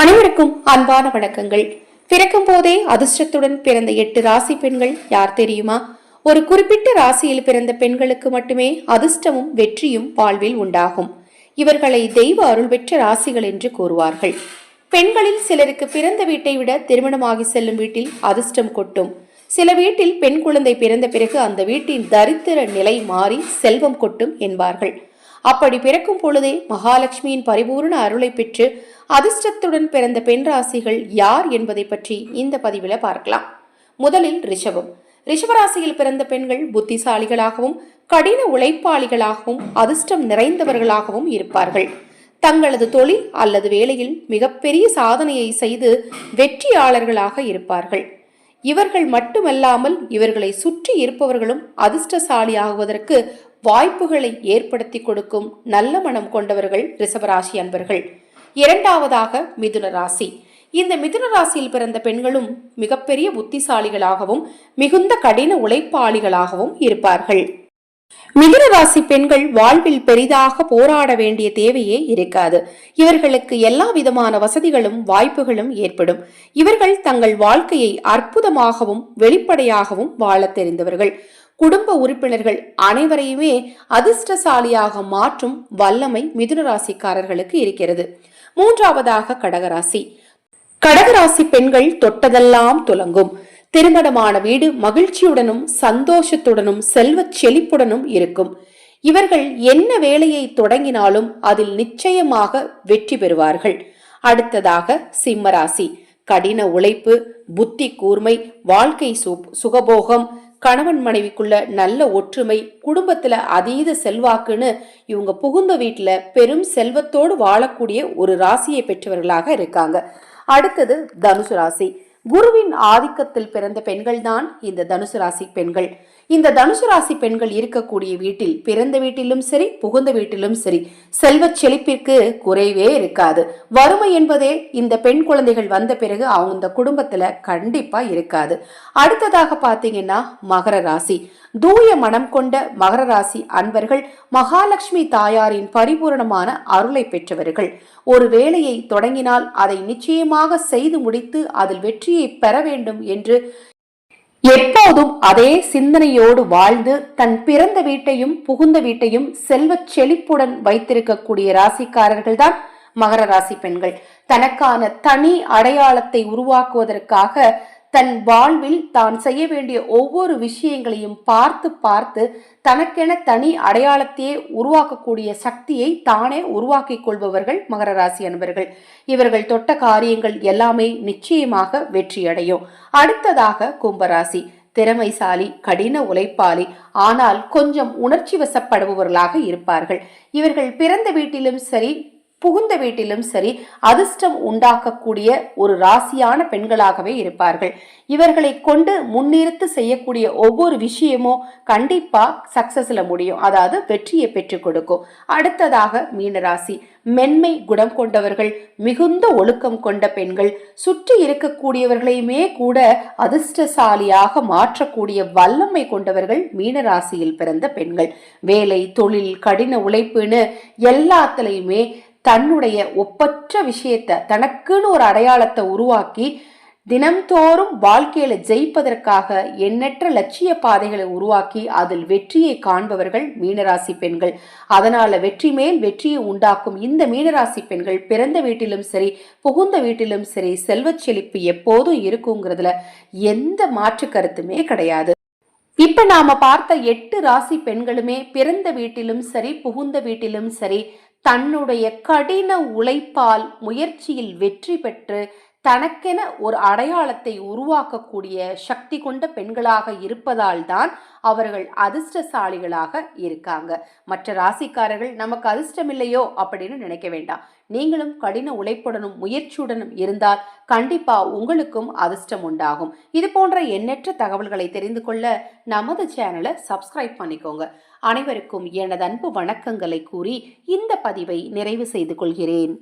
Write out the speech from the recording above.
அனைவருக்கும் அன்பான வணக்கங்கள். பிறக்கும் போதே அதிர்ஷ்டத்துடன் பிறந்த எட்டு ராசி பெண்கள் யார் தெரியுமா? ஒரு குறிப்பிட்ட ராசியில் பிறந்த பெண்களுக்கு மட்டுமே அதிர்ஷ்டமும் வெற்றியும் வாழ்வில் உண்டாகும். இவர்களை தெய்வ அருள் பெற்ற ராசிகள் என்று கூறுவார்கள். பெண்களில் சிலருக்கு பிறந்த வீட்டை விட திருமணமாகி செல்லும் வீட்டில் அதிர்ஷ்டம் கொட்டும். சில வீட்டில் பெண் குழந்தை பிறந்த பிறகு அந்த வீட்டின் தரித்திர நிலை மாறி செல்வம் கொட்டும் என்பார்கள். அப்படி பிறக்கும் பொழுதே மகாலட்சுமியின் பரிபூர்ண அருளை பெற்று அதிர்ஷ்டத்துடன் பிறந்த பெண் ராசிகள் யார் என்பதை பற்றி இந்த பதிவில் பார்க்கலாம். முதலில் ரிஷபம். ரிஷபராசியில் பிறந்த பெண்கள் புத்திசாலிகளாகவும் கடின உழைப்பாளிகளாகவும் அதிர்ஷ்டம் நிறைந்தவர்களாகவும் இருப்பார்கள். தங்களது தொழில் அல்லது வேலையில் மிகப்பெரிய சாதனையை செய்து வெற்றியாளர்களாக இருப்பார்கள். இவர்கள் மட்டுமல்லாமல் இவர்களை சுற்றி இருப்பவர்களும் அதிர்ஷ்டசாலி ஆகுவதற்கு வாய்ப்புகளை ஏற்படுத்தி கொடுக்கும் நல்ல மனம் கொண்டவர்கள் ரிஷபராசி அன்பர்கள். இரண்டாவதாக மிதுன ராசி. இந்த மிதுன ராசியில் பிறந்த பெண்களும் மிகப்பெரிய புத்திசாலிகளாகவும் மிகுந்த கடின உழைப்பாளிகளாகவும் இருப்பார்கள். மிதுனராசி பெண்கள் வாழ்வில் பெரிதாக போராட வேண்டிய தேவையே இருக்காது. இவர்களுக்கு எல்லா விதமான வசதிகளும் வாய்ப்புகளும் ஏற்படும். இவர்கள் தங்கள் வாழ்க்கையை அற்புதமாகவும் வெளிப்படையாகவும் வாழ தெரிந்தவர்கள். குடும்ப உறுப்பினர்கள் அனைவரையுமே அதிர்ஷ்டசாலியாக மாற்றும் வல்லமை மிதுனராசிக்காரர்களுக்கு இருக்கிறது. மூன்றாவதாக கடகராசி. கடகராசி பெண்கள் தொட்டதெல்லாம் துலங்கும். திருமணமான வீடு மகிழ்ச்சியுடனும் சந்தோஷத்துடனும் செல்வச் செழிப்புடனும் இருக்கும். இவர்கள் என்ன வேலையை தொடங்கினாலும் அதில் நிச்சயமாக வெற்றி பெறுவார்கள். அடுத்ததாக சிம்மராசி. கடின உழைப்பு புத்தி கூர்மை வாழ்க்கை சு- சுகபோகம் கணவன் மனைவிக்குள்ள நல்ல ஒற்றுமை குடும்பத்துல அதீத செல்வாக்குன்னு இவங்க புகுந்த வீட்டுல பெரும் செல்வத்தோடு வாழக்கூடிய ஒரு ராசியை பெற்றவர்களாக இருக்காங்க. அடுத்தது தனுசு ராசி. குருவின் ஆதிக்கத்தில் பிறந்த பெண்கள்தான் இந்த தனுசு ராசி பெண்கள். இந்த தனுசு ராசி பெண்கள் இருக்கக்கூடிய வீட்டில் பிறந்த வீட்டிலும் சரி புகுந்த வீட்டிலும் சரி செல்வச் செழிப்பிற்கு குறைவே இருக்காது. வறுமை என்பதே இந்த பெண் குழந்தைகள் வந்த பிறகு அவங்க இந்த குடும்பத்துல கண்டிப்பா இருக்காது. அடுத்ததாக பாத்தீங்கன்னா மகர ராசி. தூய மனம் கொண்ட மகர ராசி அன்பர்கள் மகாலட்சுமி தாயாரின் பரிபூரணமான அருளை பெற்றவர்கள். ஒரு வேலையை தொடங்கினால் அதை நிச்சயமாக செய்து முடித்து அதில் வெற்றி வெற்றியை பெற வேண்டும் என்று எப்போதும் அதே சிந்தனையோடு வாழ்ந்து தன் பிறந்த வீட்டையும் புகுந்த வீட்டையும் செல்வச் செழிப்புடன் வைத்திருக்கக்கூடிய ராசிக்காரர்கள் தான் மகர ராசி பெண்கள். தனக்கான தனி அடையாளத்தை உருவாக்குவதற்காக தன் வாழ்வில் தான் செய்ய வேண்டிய ஒவ்வொரு விஷயங்களையும் பார்த்து பார்த்து தனக்கென தனி அடையாளத்தையே உருவாக்கக்கூடிய சக்தியை தானே உருவாக்கிக் கொள்பவர்கள் மகர ராசி அன்பர்கள். இவர்கள் தொட்ட காரியங்கள் எல்லாமே நிச்சயமாக வெற்றியடையும். அடுத்ததாக கும்பராசி. திறமைசாலி கடின உழைப்பாளி ஆனால் கொஞ்சம் உணர்ச்சி வசப்படுபவர்களாக இருப்பார்கள். இவர்கள் பிறந்த வீட்டிலும் சரி புகுந்த வீட்டிலும் சரி அதிர்ஷ்டம் உண்டாக்கக்கூடிய ஒரு ராசியான பெண்களாகவே இருப்பார்கள். இவர்களை கொண்டு முன்னிறுத்து செய்யக்கூடிய ஒவ்வொரு விஷயமும் கண்டிப்பா சக்சஸ்ல முடியும். அதாவது வெற்றியை பெற்றுக் கொடுக்கும். அடுத்ததாக மீனராசி மென்மை குணம் கொண்டவர்கள் மிகுந்த ஒழுக்கம் கொண்ட பெண்கள் சுற்றி இருக்கக்கூடியவர்களையுமே கூட அதிர்ஷ்டசாலியாக மாற்றக்கூடிய வல்லமை கொண்டவர்கள் மீனராசியில் பிறந்த பெண்கள். வேலை தொழில் கடின உழைப்புன்னு எல்லாத்துலேயுமே தன்னுடைய ஒப்பற்ற விஷயத்தை தனக்குன்னு ஒரு அடையாளத்தை உருவாக்கி தினம்தோறும் வாழ்க்கையில ஜெயிப்பதற்காக எண்ணற்ற லட்சிய பாதைகளை உருவாக்கி அதில் வெற்றியை காண்பவர்கள் மீனராசி பெண்கள். அதனால வெற்றி மேல் வெற்றியை உண்டாக்கும் இந்த மீனராசி பெண்கள் பிறந்த வீட்டிலும் சரி புகுந்த வீட்டிலும் சரி செல்வச் செழிப்பு எப்போதும் இருக்குங்கிறதுல எந்த மாற்று கருத்துமே கிடையாது. இப்ப நாம பார்த்த எட்டு ராசி பெண்களுமே பிறந்த வீட்டிலும் சரி புகுந்த வீட்டிலும் சரி தன்னுடைய கடின உழைப்பால் முயற்சியில் வெற்றி பெற்று தனக்கென ஒரு அடையாளத்தை உருவாக்கக்கூடிய சக்தி கொண்ட பெண்களாக இருப்பதால் தான் அவர்கள் அதிர்ஷ்டசாலிகளாக இருக்காங்க. மற்ற ராசிக்காரர்கள் நமக்கு அதிர்ஷ்டம் இல்லையோ அப்படின்னு நினைக்க வேண்டாம். நீங்களும் கடின உழைப்புடனும் முயற்சியுடனும் இருந்தால் கண்டிப்பா உங்களுக்கும் அதிர்ஷ்டம் உண்டாகும். இது போன்ற எண்ணற்ற தகவல்களை தெரிந்து கொள்ள நமது சேனலை சப்ஸ்கிரைப் பண்ணிக்கோங்க. அனைவருக்கும் எனது அன்பு வணக்கங்களை கூறி இந்த பதிவை நிறைவு செய்து கொள்கிறேன்.